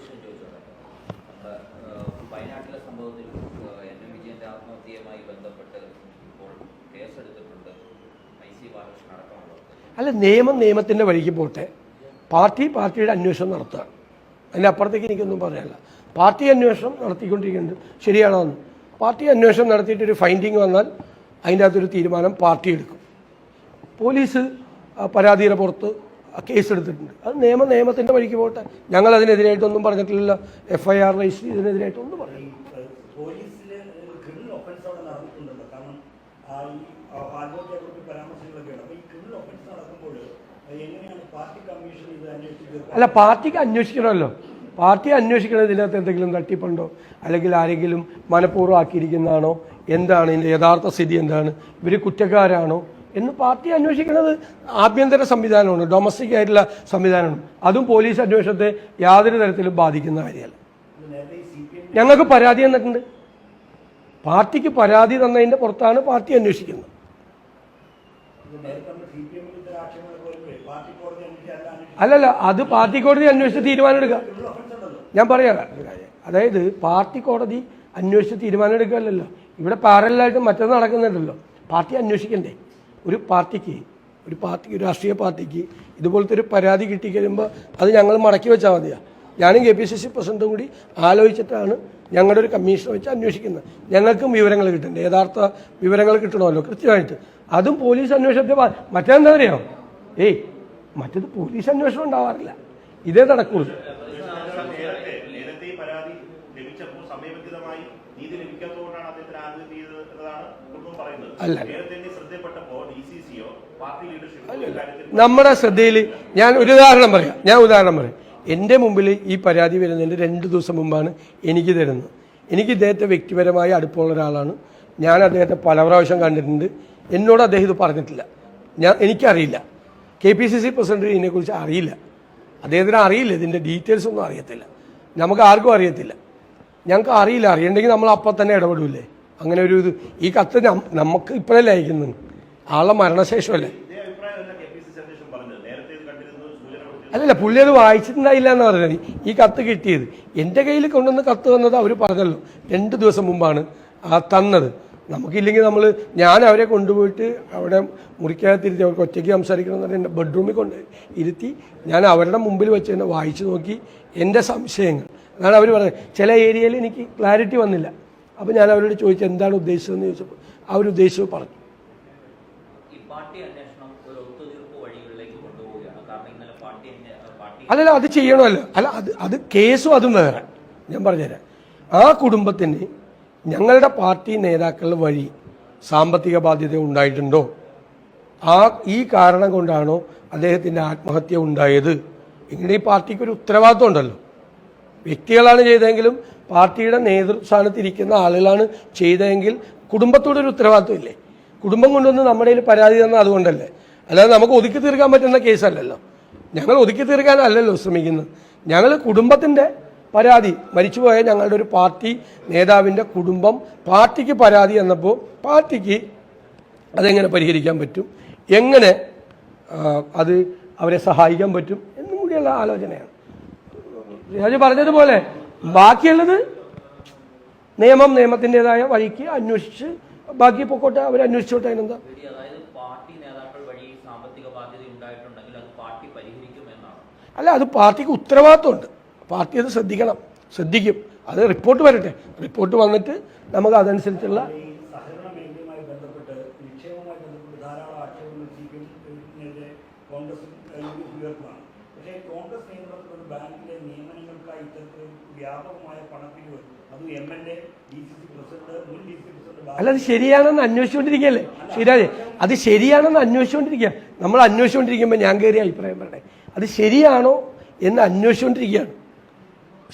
വിഷയം ചോദിച്ചോട്ടെ നമ്മുടെ വയനാട്ടിലെ സംഭവത്തിൽ എൻ. എം. വിജയന്റെ ആത്മഹത്യയുമായി ബന്ധപ്പെട്ട് ഇപ്പോൾ കേസെടുത്തിട്ടുണ്ട് ഐ സി ബാലകൃഷ്ണൻ അല്ല നിയമം നിയമത്തിന്റെ വഴിക്ക് പോട്ടെ. പാർട്ടി പാർട്ടിയുടെ അന്വേഷണം നടത്തുക. അതിന്റെ അപ്പുറത്തേക്ക് എനിക്കൊന്നും പറയാനില്ല. പാർട്ടി അന്വേഷണം നടത്തിക്കൊണ്ടിരിക്കുന്നുണ്ട്. ശരിയാണോ പാർട്ടി അന്വേഷണം നടത്തിയിട്ട് ഒരു ഫൈൻഡിങ് വന്നാൽ അതിന്റെ അകത്തൊരു തീരുമാനം പാർട്ടി എടുക്കും. പോലീസ് പരാതിയുടെ പുറത്ത് കേസ് എടുത്തിട്ടുണ്ട്. അത് നിയമ നിയമത്തിന്റെ വഴിക്ക് പോട്ടെ ഞങ്ങൾ അതിനെതിരായിട്ടൊന്നും പറഞ്ഞിട്ടില്ല. എഫ് ഐ ആർ രജിസ്റ്റർ ചെയ്തതിനെതിരായിട്ടൊന്നും പറഞ്ഞില്ല അല്ല പാർട്ടിക്ക് അന്വേഷിക്കണമല്ലോ. പാർട്ടി അന്വേഷിക്കണം ഇതിനകത്ത് എന്തെങ്കിലും തട്ടിപ്പുണ്ടോ? അല്ലെങ്കിൽ ആരെങ്കിലും മനഃപൂർവം ആക്കിയിരിക്കുന്നതാണോ? എന്താണ് ഇതിന്റെ യഥാർത്ഥ സ്ഥിതി എന്താണ്? ഇവർ കുറ്റക്കാരാണോ? എന്ന് പാർട്ടി അന്വേഷിക്കുന്നത് ആഭ്യന്തര സംവിധാനമാണ് ഡൊമസ്റ്റിക് ആയിട്ടുള്ള സംവിധാനമാണ്. അതും പോലീസ് അന്വേഷണത്തെ യാതൊരു തരത്തിലും ബാധിക്കുന്ന കാര്യമല്ല. ഞങ്ങൾക്ക് പരാതി തന്നിട്ടുണ്ട്. പാർട്ടിക്ക് പരാതി തന്നതിന്റെ പുറത്താണ് പാർട്ടി അന്വേഷിക്കുന്നത്. അല്ലല്ല അത് പാർട്ടി കോടതി അന്വേഷിച്ച് ക്രിമിനൽ ഞാൻ പറയാം അതായത് പാർട്ടി കോടതി അന്വേഷിച്ച് തീരുമാനം എടുക്കുകയല്ലല്ലോ ഇവിടെ പാരലായിട്ട് മറ്റത് നടക്കുന്നുണ്ടല്ലോ. പാർട്ടി അന്വേഷിക്കണ്ടേ? ഒരു പാർട്ടിക്ക് ഒരു പാർട്ടിക്ക് ഒരു രാഷ്ട്രീയ പാർട്ടിക്ക് ഇതുപോലത്തെ ഒരു പരാതി കിട്ടിക്കഴിയുമ്പോൾ അത് ഞങ്ങൾ മടക്കി വെച്ചാൽ മതിയാണ് ഞാനും കെ പി സി സി പ്രസിഡന്റും കൂടി ആലോചിച്ചിട്ടാണ് ഞങ്ങളുടെ ഒരു കമ്മീഷൻ വെച്ച് അന്വേഷിക്കുന്നത്. ഞങ്ങൾക്കും വിവരങ്ങൾ കിട്ടുന്നുണ്ട് യഥാർത്ഥ വിവരങ്ങൾ കിട്ടണമല്ലോ കൃത്യമായിട്ട്. അതും പോലീസ് അന്വേഷണത്തെ മറ്റേന്താ അറിയാമോ ഏയ് മറ്റത് പോലീസ് അന്വേഷണം ഉണ്ടാവാറില്ല. ഇതേ നടക്കുള്ളൂ. അല്ല. ഇക്കാര്യത്തിൽ നമ്മുടെ ശ്രദ്ധയിൽ ഞാൻ ഒരു ഉദാഹരണം പറയാം. ഞാൻ ഉദാഹരണം പറയാം. എന്റെ മുമ്പിൽ ഈ പരാതി വരുന്നതിന്റെ രണ്ട് ദിവസം മുമ്പാണ് എനിക്ക് തരുന്നത്. എനിക്ക് ഇദ്ദേഹത്തെ വ്യക്തിപരമായി അടുപ്പമുള്ള ഒരാളാണ്. ഞാൻ അദ്ദേഹത്തെ പല പ്രാവശ്യം കണ്ടിട്ടുണ്ട്. എന്നോട് അദ്ദേഹം ഇത് പറഞ്ഞിട്ടില്ല. ഞാൻ എനിക്കറിയില്ല. K P C C president ഇതിനെക്കുറിച്ച് അറിയില്ല. അദ്ദേഹത്തിന് അറിയില്ല. ഇതിന്റെ ഡീറ്റെയിൽസ് ഒന്നും അറിയത്തില്ല. നമുക്ക് ആർക്കും അറിയത്തില്ല. ഞങ്ങൾക്ക് അറിയില്ല. അറിയണ്ടെങ്കിൽ നമ്മൾ അപ്പം തന്നെ ഇടപെടില്ലേ അങ്ങനെ ഒരു ഇത്. ഈ കത്ത് നമുക്ക് ഇപ്പോഴല്ലേ അയക്കുന്നത്? ആളെ മരണശേഷമല്ലേ? അല്ലല്ല പുള്ളി അത് വായിച്ചിട്ടുണ്ടായില്ല എന്ന് പറഞ്ഞത് ഈ കത്ത് കിട്ടിയത്. എന്റെ കയ്യിൽ കൊണ്ടുവന്ന് കത്ത് വന്നത് അവർ പറഞ്ഞല്ലോ. രണ്ട് ദിവസം മുമ്പാണ് ആ തന്നത്. നമുക്കില്ലെങ്കിൽ നമ്മൾ ഞാൻ അവരെ കൊണ്ടുപോയിട്ട് അവിടെ മുറിക്കാതിരുത്തി അവർക്ക് ഒറ്റയ്ക്ക് സംസാരിക്കണം എന്ന് പറഞ്ഞാൽ എന്റെ ബെഡ്റൂമിൽ കൊണ്ട് ഇരുത്തി ഞാൻ അവരുടെ മുമ്പിൽ വെച്ച് തന്നെ വായിച്ചു നോക്കി എന്റെ സംശയങ്ങൾ. അതാണ് അവർ പറഞ്ഞത്. ചില ഏരിയയിൽ എനിക്ക് ക്ലാരിറ്റി വന്നില്ല. അപ്പോൾ ഞാൻ അവരോട് ചോദിച്ചു എന്താണ് ഉദ്ദേശിച്ചതെന്ന് ചോദിച്ചപ്പോൾ അവരുദ്ദേശിച്ചത് പറഞ്ഞു. പാർട്ടി അന്വേഷണം ഒരു ഒത്തുതീർപ്പ് വഴികളിലേക്ക് കൊണ്ടുപോവുകയാണ്. കാരണം ഇന്നലെ പാർട്ടി പാർട്ടി അല്ലല്ല അത് ചെയ്യണമല്ലോ. അല്ല അത് അത് കേസും അതും വേറെ. ഞാൻ പറഞ്ഞുതരാം. ആ കുടുംബത്തിന് ഞങ്ങളുടെ പാർട്ടി നേതാക്കൾ വഴി സാമ്പത്തിക ബാധ്യത ഉണ്ടായിട്ടുണ്ടോ? ആ ഈ കാരണം കൊണ്ടാണോ അദ്ദേഹത്തിന്റെ ആത്മഹത്യ ഉണ്ടായത്? ഇങ്ങനെ ഈ പാർട്ടിക്ക് ഒരു ഉത്തരവാദിത്വം ഉണ്ടല്ലോ. വ്യക്തികളാണ് ചെയ്തതെങ്കിലും പാർട്ടിയുടെ നേതൃസ്ഥാനത്തിരിക്കുന്ന ആളുകളാണ് ചെയ്തതെങ്കിൽ കുടുംബത്തോടൊരു ഉത്തരവാദിത്വം ഇല്ലേ? കുടുംബം കൊണ്ടുവന്ന് നമ്മുടെ കയ്യിൽ പരാതി തന്ന അതുകൊണ്ടല്ലേ. അല്ലാതെ നമുക്ക് ഒതുക്കി തീർക്കാൻ പറ്റുന്ന കേസല്ലല്ലോ. ഞങ്ങൾ ഒതുക്കി തീർക്കാനല്ലല്ലോ ശ്രമിക്കുന്നത്. ഞങ്ങൾ കുടുംബത്തിന്റെ പരാതി മരിച്ചുപോയ ഞങ്ങളുടെ ഒരു പാർട്ടി നേതാവിന്റെ കുടുംബം പാർട്ടിക്ക് പരാതി എന്നപ്പോൾ പാർട്ടിക്ക് അതെങ്ങനെ പരിഹരിക്കാൻ പറ്റും? എങ്ങനെ അത് അവരെ സഹായിക്കാൻ പറ്റും എന്നും കൂടിയുള്ള ആലോചനയാണ്. രാജു പറഞ്ഞതുപോലെ ബാക്കിയുള്ളത് നിയമം നിയമത്തിന്റെതായ വഴിക്ക് അന്വേഷിച്ച് ബാക്കി പൊക്കോട്ടെ അവർ അന്വേഷിച്ചോട്ടെ അതിനെന്താ? അല്ല അത് പാർട്ടിക്ക് ഉത്തരവാദിത്വമുണ്ട്. പാർട്ടി അത് ശ്രദ്ധിക്കണം ശ്രദ്ധിക്കും. അത് റിപ്പോർട്ട് വരട്ടെ. റിപ്പോർട്ട് വന്നിട്ട് നമുക്ക് അതനുസരിച്ചുള്ള ഈ സഹകരണ മേഖലയുമായി ബന്ധപ്പെട്ട് നിക്ഷേപവുമായി ബന്ധപ്പെട്ട് ധാരാളം ആക്ഷേപങ്ങൾ സി പി എമ്മിനെതിരെ കോൺഗ്രസും യു ഡി എഫ് ഉയർന്നതാണ് പക്ഷേ കോൺഗ്രസ് നിയന്ത്രണത്തിലുള്ള ബാങ്കിലെ നിയമനങ്ങൾക്കായി ഇത്തരത്തിൽ വ്യാപകമായ പണപ്പിരിവ് അതും M L A D C C president മുൻ ഡി സി സി പ്രസിഡന്റ് അല്ല അത് ശരിയാണെന്ന് അന്വേഷിച്ചുകൊണ്ടിരിക്കുകയല്ലേ? ശരിയാതെ. അത് ശരിയാണെന്ന് അന്വേഷിച്ചുകൊണ്ടിരിക്കുക നമ്മൾ അന്വേഷിച്ചുകൊണ്ടിരിക്കുമ്പോൾ ഞാൻ കയറിയ അഭിപ്രായം പറയട്ടെ. അത് ശരിയാണോ എന്ന് അന്വേഷിച്ചുകൊണ്ടിരിക്കുകയാണ്.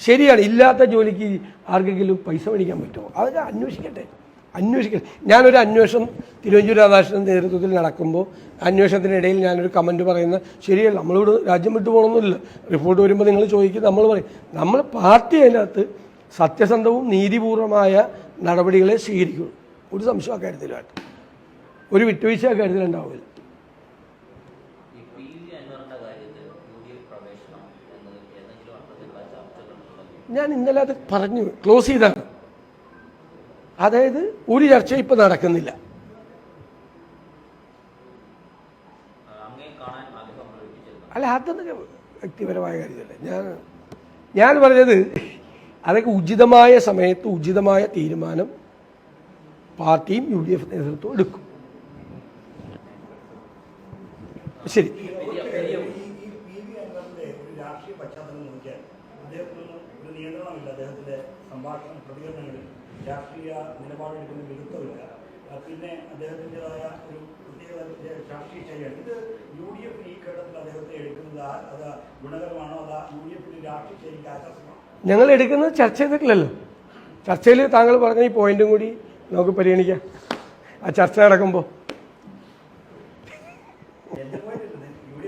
ശരിയാണ്. ഇല്ലാത്ത ജോലിക്ക് ആർക്കെങ്കിലും പൈസ മേടിക്കാൻ പറ്റുമോ? അതൊക്കെ അന്വേഷിക്കട്ടെ. അന്വേഷിക്കട്ടെ ഞാനൊരു അന്വേഷണം തിരുവഞ്ചൂർ രാധാകൃഷ്ണൻ നേതൃത്വത്തിൽ നടക്കുമ്പോൾ അന്വേഷണത്തിനിടയിൽ ഞാനൊരു കമന്റ് പറയുന്ന ശരിയല്ല. നമ്മളിവിടെ രാജ്യം വിട്ടു പോകണമെന്നില്ല റിപ്പോർട്ട് വരുമ്പോൾ നിങ്ങൾ ചോദിക്കും നമ്മൾ പറയും. നമ്മൾ പാർട്ടി അതിനകത്ത് സത്യസന്ധവും നീതിപൂർവമായ നടപടികളെ സ്വീകരിക്കും. ഒരു സംശയം അക്കാര്യത്തിലുമായിട്ട് ഒരു വിട്ടുവീഴ്ച അക്കാര്യത്തിലുണ്ടാവില്ല ഞാൻ ഇന്നലെ അത് പറഞ്ഞു. ക്ലോസ് ചെയ്താണ് അതായത് ഒരു ചർച്ച ഇപ്പൊ നടക്കുന്നില്ല. അല്ല അതൊന്നും വ്യക്തിപരമായ കാര്യമല്ല. ഞാൻ ഞാൻ പറഞ്ഞത് അതൊക്കെ ഉചിതമായ സമയത്ത് ഉചിതമായ തീരുമാനം പാർട്ടിയും യു ഡി എഫ് നേതൃത്വം എടുക്കും. ശരി. രാഷ്ട്രീയ പശ്ചാത്തലം നോക്കിയാൽ അദ്ദേഹത്തിനൊന്നും ഒരു നിയന്ത്രണമില്ല. അദ്ദേഹത്തിന്റെ സംഭാഷണ പ്രതികരണങ്ങളിൽ രാഷ്ട്രീയ നിലപാടെടുക്കുന്ന വിരുദ്ധമില്ല പിന്നെ അദ്ദേഹത്തിന്റെതായ ഒരു പ്രത്യേക രാഷ്ട്രീയ ശൈലിയാണ്. ഇത് യു ഡി എഫ് ഈ ഘട്ടത്തിൽ അദ്ദേഹത്തെ എടുക്കുന്നത് അത് ഗുണകരമാണോ അതാ യു ഡി എഫിന് രാഷ്ട്രീയ ശൈലിക്ക് ആശ്വാസമാണോ? ഞങ്ങൾ എടുക്കുന്നത് ചർച്ച ചെയ്തിട്ടില്ലല്ലോ. ചർച്ചയിൽ താങ്കൾ പറഞ്ഞ ഈ പോയിന്റും കൂടി നമുക്ക് പരിഗണിക്കാം. ആ ചർച്ച നടക്കുമ്പോൾ